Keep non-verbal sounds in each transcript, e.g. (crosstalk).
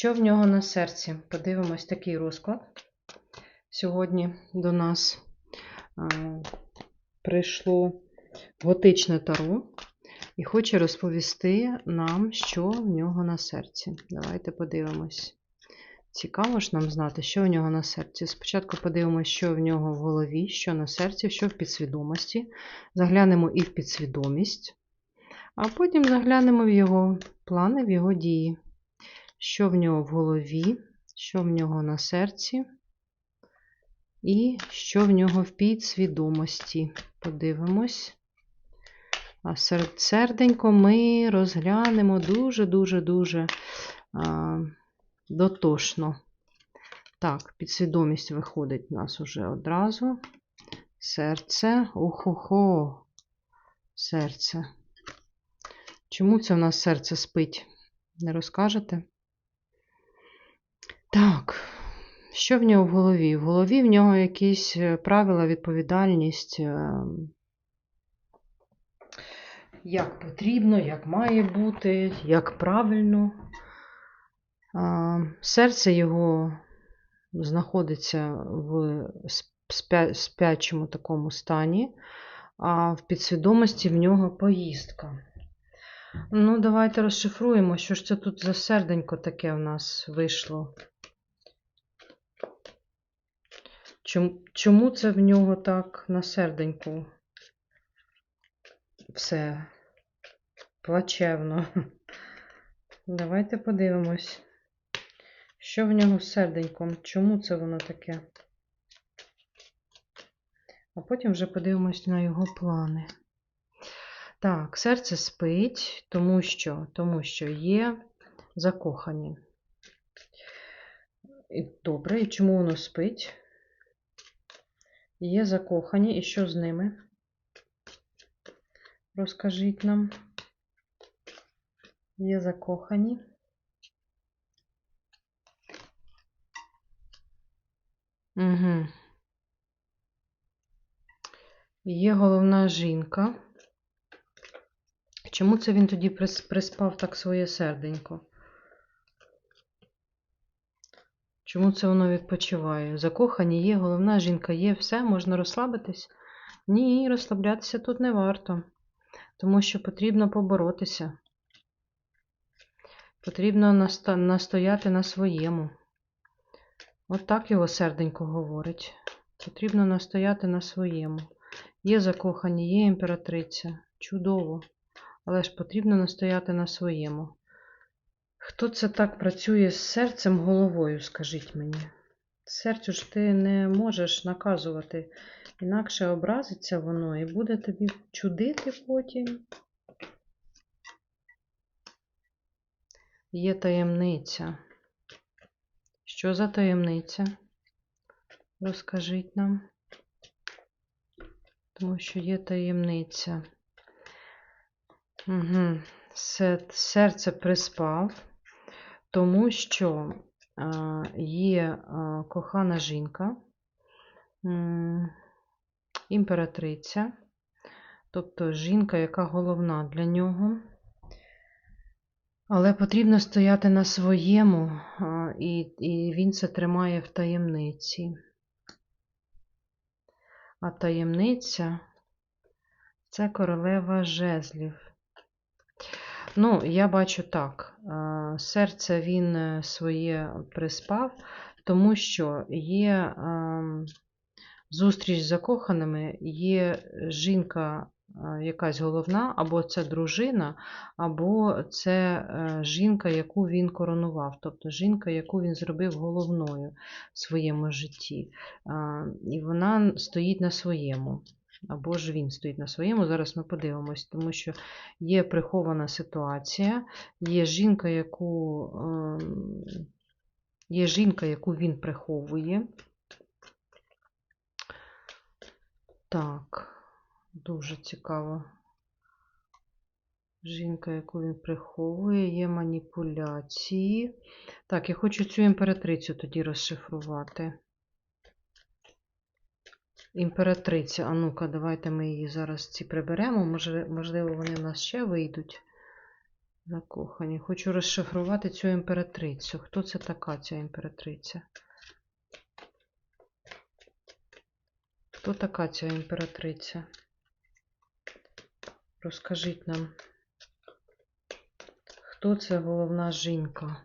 Що в нього на серці? Подивимось такий розклад. Сьогодні до нас а, прийшло готичне таро і хоче розповісти нам, що в нього на серці. Давайте подивимось. Цікаво ж нам знати, що в нього на серці. Спочатку подивимось, що в нього в голові, що на серці, що в підсвідомості. Заглянемо і в підсвідомість, а потім заглянемо в його плани, в його дії. Що в нього в голові, що в нього на серці, і що в нього в підсвідомості. Подивимось. А серденько ми розглянемо дуже-дуже-дуже дотошно. Так, підсвідомість виходить у нас уже одразу. Серце. Охо-хо. Серце. Чому це в нас серце спить? Не розкажете? Так, що в нього в голові? В голові в нього якісь е, правила, відповідальність, е, як потрібно, як має бути, як правильно. Серце його знаходиться в спячому такому стані, а в підсвідомості в нього поїздка. Ну, давайте розшифруємо, що ж це тут за серденько таке в нас вийшло. Чому це в нього так на серденьку? Все плачевно. (laughs) Давайте подивимось. Що в нього з серденьком? Чому це воно таке? А потім вже подивимось на його плани. Так, серце спить, тому що тому що є закохані. І Добре, і чому воно спить? Є закохані, і що з ними? Розкажіть нам. Є закохані. Угу. Є головна жінка. Чому це він тоді приспав так своє серденько? Чому це воно відпочиває? Закохані є, головна жінка є, все, можна розслабитись? Ні, розслаблятися тут не варто, тому що потрібно поборотися. Потрібно настояти на своєму. От так його серденько говорить. Потрібно настояти на своєму. Є закохані, є імператриця. Чудово. Але ж потрібно настояти на своєму. Хто це так працює з серцем головою, скажіть мені? Серцю ж ти не можеш наказувати, інакше образиться воно і буде тобі чудити потім. Є таємниця. Що за таємниця? Розкажіть нам, тому що є таємниця. Угу. Серце приспав, тому що є кохана жінка, імператриця, тобто жінка, яка головна для нього. Але потрібно стояти на своєму, і, і він це тримає в таємниці. А таємниця це королева жезлів. Ну, я бачу так, серце він е, своє приспав, тому що є зустріч з закоханими, є жінка якась головна, або це дружина, або це е, жінка, яку він коронував, тобто жінка, яку він зробив головною в своєму житті. І вона стоїть на своєму. Або ж він стоїть на своєму, зараз ми подивимось, тому що є прихована ситуація, є жінка, яку ем, є жінка, яку він приховує. Так. Дуже цікаво. Жінка, яку він приховує, є маніпуляції. Так, я хочу цю імператрицю тоді розшифрувати. Імператриця, а ну-ка, давайте ми її зараз ці приберемо. Можливо, вони в нас ще вийдуть. Закохані. Хочу розшифрувати цю імператрицю. Хто це така ця імператриця? Хто така ця імператриця? Розкажіть нам, хто це головна жінка?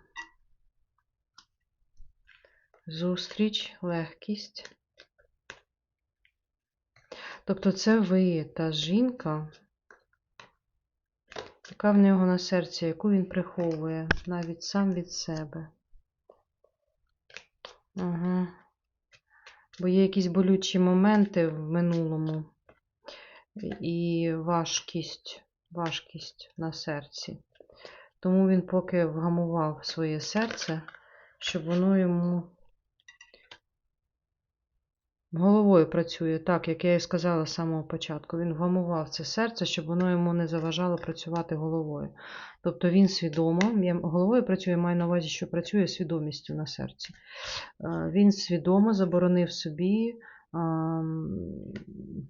Зустріч, легкість. Тобто це ви та жінка, яка в нього на серці, яку він приховує навіть сам від себе. Ага. Бо є якісь болючі моменти в минулому і важкість, важкість на серці. Тому він поки вгамував своє серце, щоб воно йому головою працює, так, як я і сказала з самого початку. Він вгамував це серце, щоб воно йому не заважало працювати головою. Тобто він свідомо, головою працює, маю на увазі, що працює свідомістю на серці. Е, Він свідомо заборонив собі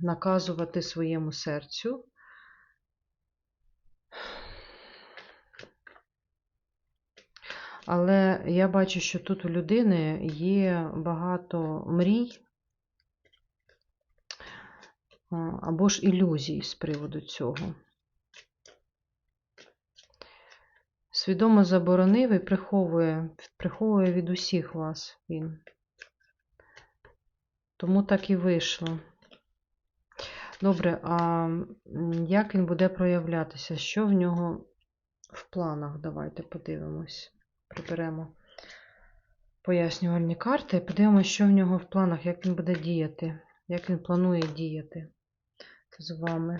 наказувати своєму серцю. Але я бачу, що тут у людини є багато мрій або ж ілюзій з приводу цього. Свідомо заборонив і приховує, приховує від усіх вас він. Тому так і вийшло. Добре, а як він буде проявлятися? Що в нього в планах? Давайте подивимось. Приберемо пояснювальні карти і подивимося, що в нього в планах, як він буде діяти, як він планує діяти з вами.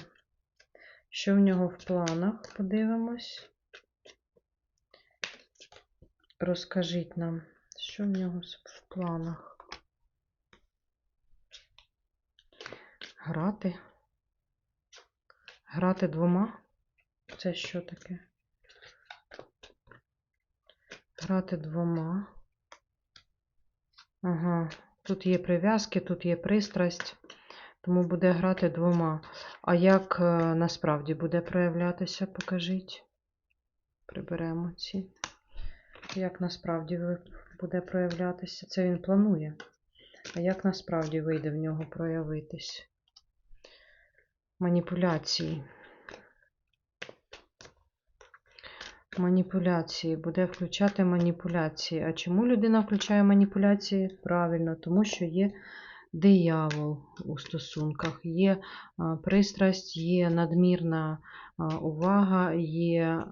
Що в нього в планах? Подивимось. Розкажіть нам, що в нього в планах? Грати? Грати двома? Це що таке? Грати двома. Ага, тут є прив'язки, тут є пристрасть, тому буде грати двома. А як е, насправді буде проявлятися, покажіть. Приберемо ці. Як насправді буде проявлятися? Це він планує. А як насправді вийде в нього проявитись? Маніпуляції. Маніпуляції. Буде включати маніпуляції. А чому людина включає маніпуляції? Правильно, тому що є диявол у стосунках, є пристрасть, є надмірна увага, є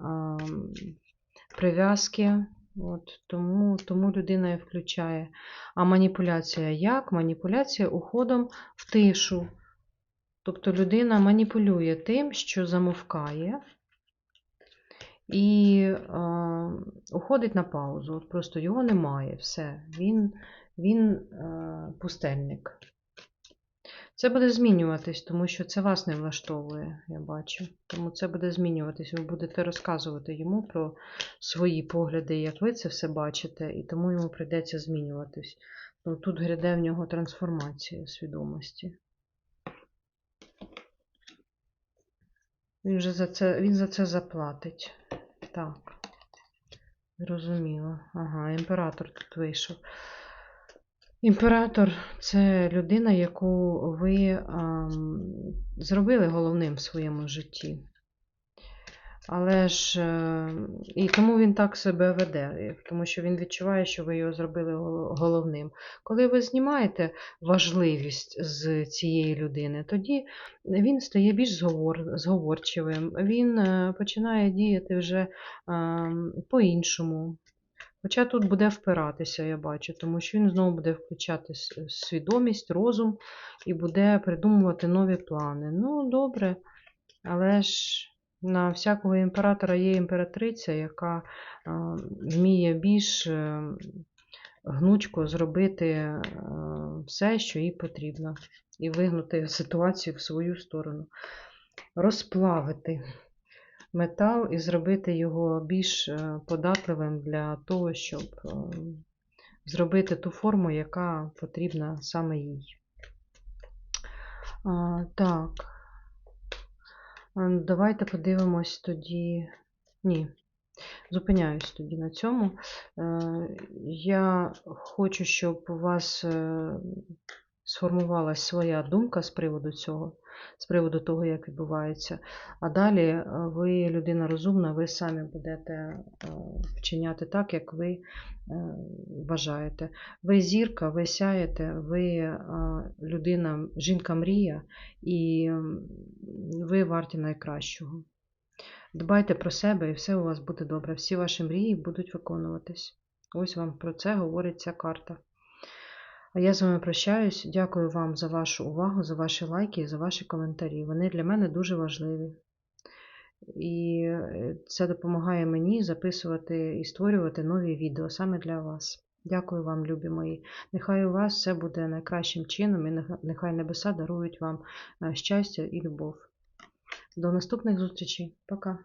прив'язки. От, тому, тому людина і включає. А маніпуляція як? Маніпуляція уходом в тишу. Тобто людина маніпулює тим, що замовкає, і е, уходить на паузу. От просто його немає. Все. Він, він е, пустельник. Це буде змінюватись, тому що це вас не влаштовує, я бачу. Тому це буде змінюватись. Ви будете розказувати йому про свої погляди, як ви це все бачите, і тому йому прийдеться змінюватись. Ну, тут гряде в нього трансформація свідомості. Він же за це, він за це заплатить. Так. Зрозуміло. Ага, імператор тут вийшов. Імператор це людина, яку ви ам, зробили головним в своєму житті. Але ж е, і тому він так себе веде, тому що він відчуває, що ви його зробили головним. Коли ви знімаєте важливість з цієї людини, тоді він стає більш зговор, зговорчивим, він е, починає діяти вже ем, по-іншому. Хоча тут буде впиратися, я бачу, тому що він знову буде включати свідомість, розум і буде придумувати нові плани. Ну, добре, але ж на всякого імператора є імператриця, яка е, вміє більш е, гнучко зробити е, все, що їй потрібно, і вигнути ситуацію в свою сторону, розплавити метал і зробити його більш податливим для того, щоб зробити ту форму, яка потрібна саме їй. Так. Давайте подивимось тоді. Ні, Зупиняюсь тоді на цьому. Е, Я хочу, щоб у вас е, сформувалась своя думка з приводу цього, з приводу того, як відбувається. А далі е, ви людина розумна, ви самі будете е, вчиняти так, як ви е, вважаєте. Ви зірка, ви сяєте, ви людина, жінка мрія, і ви варті найкращого. Дбайте про себе і все у вас буде добре. Всі ваші мрії будуть виконуватись. Ось вам про це говорить ця карта. А я з вами прощаюсь. Дякую вам за вашу увагу, за ваші лайки і за ваші коментарі. Вони для мене дуже важливі. І е, це допомагає мені записувати і створювати нові відео саме для вас. Дякую вам, любі мої. Нехай у вас все буде найкращим чином, і нехай небеса дарують вам е, щастя і любов. До наступних зустрічей. Пока.